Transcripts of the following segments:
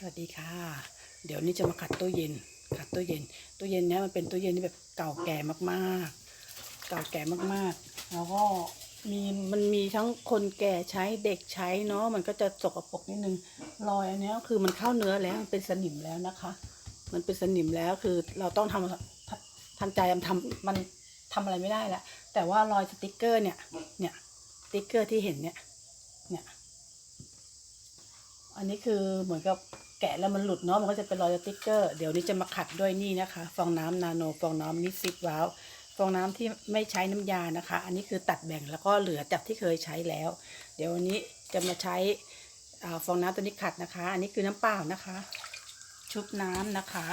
สวัสดีค่ะ เดี๋ยวนี้จะมาขัดตู้เย็น ขัดตู้เย็น ตู้เย็นเนี้ยมันเป็นตู้เย็นที่แบบเก่าแก่มากๆ เก่าแก่มากๆ แล้วก็มีมันมีทั้งคนแก่ใช้เด็กใช้เนาะ มันก็จะสกปรกนิดนึง รอยอันนี้คือมันเข้าเนื้อแล้วมันเป็นสนิมแล้วนะคะ มันเป็นสนิมแล้วคือเราต้องทำทำทำใจมันทำมันทำอะไรไม่ได้แล้วแต่ว่ารอยสติกเกอร์เนี่ย เนี่ยสติกเกอร์ที่เห็นเนี่ย เนี่ย อันนี้คือเหมือนกับ แกะแล้วมันหลุดเนาะมันก็จะเป็นรอยสติ๊กเกอร์เดี๋ยวนี้จะมาขัดด้วยนี่นะคะ ฟองน้ำนาโนฟองน้ำมิซิปว้าวฟองน้ำที่ไม่ใช้น้ำยานะคะ อันนี้คือตัดแบ่งแล้วก็เหลือจากที่เคยใช้แล้ว เดี๋ยววันนี้จะมาใช้อ่าฟองน้ำตัวนี้ขัดนะคะ อันนี้คือน้ำเปล่านะคะ ชุบน้ำนะคะ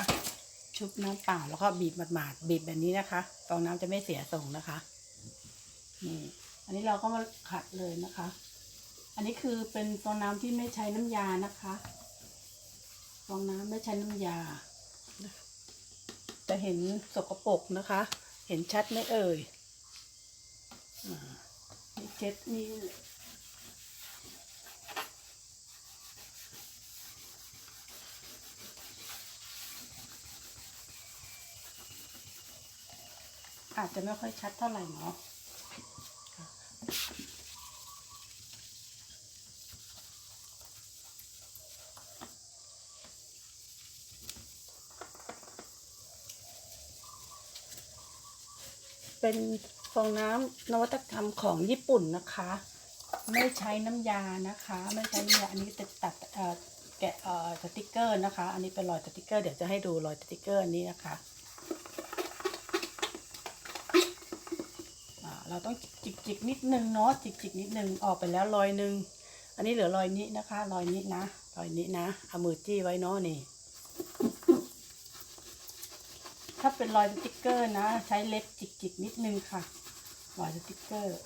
ชุบน้ำเปล่าแล้วก็บีบหมาดๆบีบแบบนี้นะคะ ฟองน้ำจะไม่เสียทรงนะคะนี่อันนี้เราก็มาขัดเลยนะคะ อันนี้คือเป็นฟองน้ำที่ไม่ใช้น้ำยานะคะ ฟองน้ำไม่ใช้น้ำยา จะเห็นสกปรกนะคะ เห็นชัดไหมเอ่ยนี่เช็ดนี่อาจจะไม่ค่อยชัดเท่าไหร่เนาะ เป็นฟองน้ำนวัตกรรมของญี่ปุ่นนะคะ ไม่ใช้น้ำยานะคะ ไม่ใช้น้ำยาอันนี้จะตัดเอ่อแกะเอ่อสติกเกอร์นะคะ อันนี้เป็นรอยสติกเกอร์เดี๋ยวจะให้ดูรอยสติกเกอร์อันนี้นะคะเราต้องจิกจิกนิดนึงเนาะจิกจิกนิดนึงออกไปแล้วรอยหนึ่งอันนี้เหลือรอยนี้นะคะ รอยนี้นะ รอยนี้นะเอามือจี้ไว้เนาะนี่ ถ้าเป็นรอยสติกเกอร์นะ ใช้เล็บจิกๆนิดนึงค่ะ รอยสติกเกอร์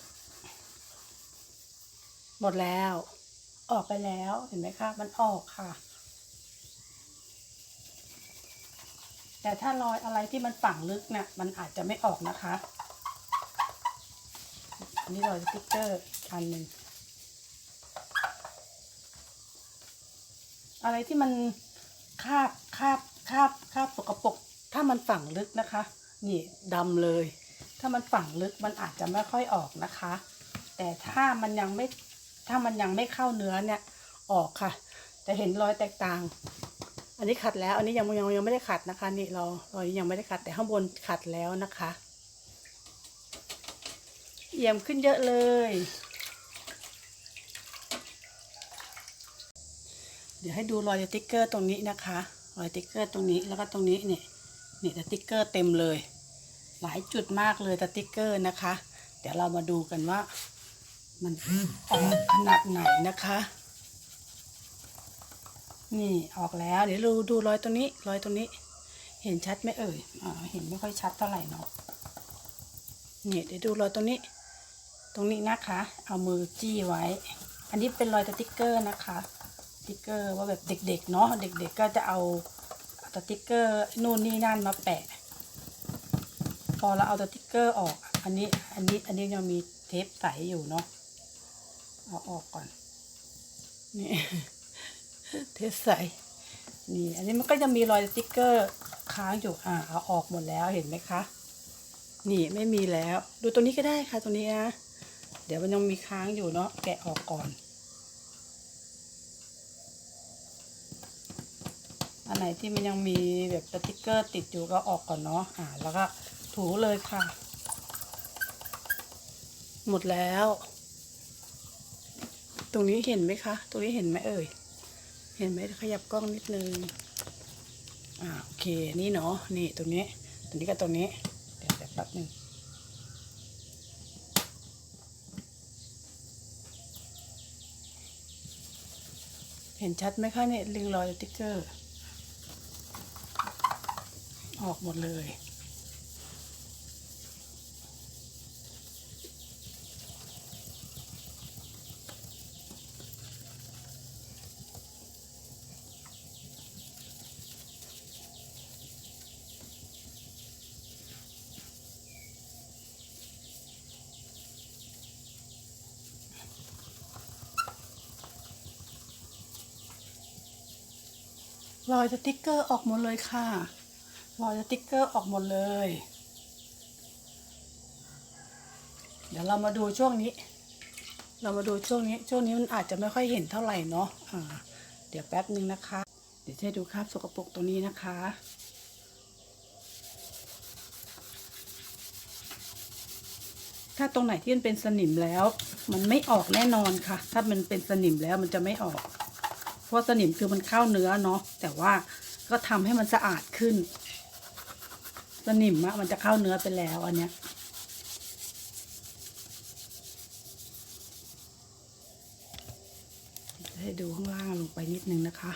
หมดแล้ว ออกไปแล้วเห็นไหมคะ มันออกค่ะ แต่ถ้ารอยอะไรที่มันฝังลึกเนี่ยมันอาจจะไม่ออกนะคะอันนี้รอยสติกเกอร์อันหนึ่งอะไรที่มันคาบคาบคาบคาบสกปรก ถ้ามันฝังลึกนะคะ นี่ดำเลย ถ้ามันฝังลึกมันอาจจะไม่ค่อยออกนะคะ แต่ถ้ามันยังไม่ถ้ามันยังไม่เข้าเนื้อเนี่ยออกค่ะ จะเห็นรอยแตกต่าง อันนี้ขัดแล้ว อันนี้ยังยังยังไม่ได้ขัดนะคะ นี่เราเรายังไม่ได้ขัดแต่ข้างบนขัดแล้วนะคะ เอี่ยมขึ้นเยอะเลย เดี๋ยวให้ดูรอยสติ๊กเกอร์ตรงนี้นะคะ รอยสติ๊กเกอร์ตรงนี้แล้วก็ตรงนี้เนี่ย นี่สติ๊กเกอร์เต็มเลย หลายจุดมากเลยสติ๊กเกอร์นะคะ เดี๋ยวเรามาดูกันว่า มันออกขนาดไหนนะคะ นี่ออกแล้ว เดี๋ยวดูดูรอยตรงนี้รอยตรงนี้ เห็นชัดไหมเอ่ยอ่าเห็นไม่ค่อยชัดเท่าไหร่เนาะนี่เดี๋ยวดูรอยตรงนี้ ตรงนี้นะคะ เอามือจี้ไว้ อันนี้เป็นรอยสติ๊กเกอร์นะคะสติ๊กเกอร์ว่าแบบเด็กๆเนาะเด็กๆก็จะเอา สติ๊กเกอร์นู่นนี่นั่นมาแปะ พอเราเอาสติ๊กเกอร์ออก อันนี้อันนี้อันนี้ยังมีเทปใสอยู่เนาะเอาออกก่อนนี่เทปใสนี่อันนี้มันก็จะมีรอยสติ๊กเกอร์ค้างอยู่อ่าเอาออกหมดแล้วเห็นไหมคะนี่ไม่มีแล้ว ดูตัวนี้ก็ได้ค่ะตัวนี้นะเดี๋ยวมันยังมีค้างอยู่เนาะแกะออกก่อน อันไหนที่มันยังมีแบบสติกเกอร์ติดอยู่ก็ออกก่อนเนาะอ่าแล้วก็ถูเลยค่ะ หมดแล้ว ตรงนี้เห็นไหมคะ ตรงนี้เห็นไหมเอ่ย เห็นไหมขยับกล้องนิดนึง อ่าโอเค นี่เนาะ นี่ตรงนี้ ตรงนี้กับตรงนี้ เดี๋ยวแป๊บนึงเห็นชัดไหมคะเนี่ยลิงรอยสติ๊กเกอร์ ออกหมดเลย รอยสติ๊กเกอร์ออกหมดเลยค่ะ รอยสติ๊กเกอร์ออกหมดเลย เดี๋ยวเรามาดูช่วงนี้ เรามาดูช่วงนี้ ช่วงนี้มันอาจจะไม่ค่อยเห็นเท่าไหร่เนาะอ่าเดี๋ยวแป๊บหนึ่งนะคะ เดี๋ยวให้ดูคราบสกปรกตรงนี้นะคะถ้าตรงไหนที่มันเป็นสนิมแล้ว มันไม่ออกแน่นอนค่ะ ถ้ามันเป็นสนิมแล้วมันจะไม่ออก เพราะสนิมคือมันเข้าเนื้อเนาะแต่ว่าก็ทำให้มันสะอาดขึ้น นิมอะมันจะเข้าเนื้อไปแล้วอันเนี้ยให้ดูข้างล่างลงไปนิดนึงนะคะ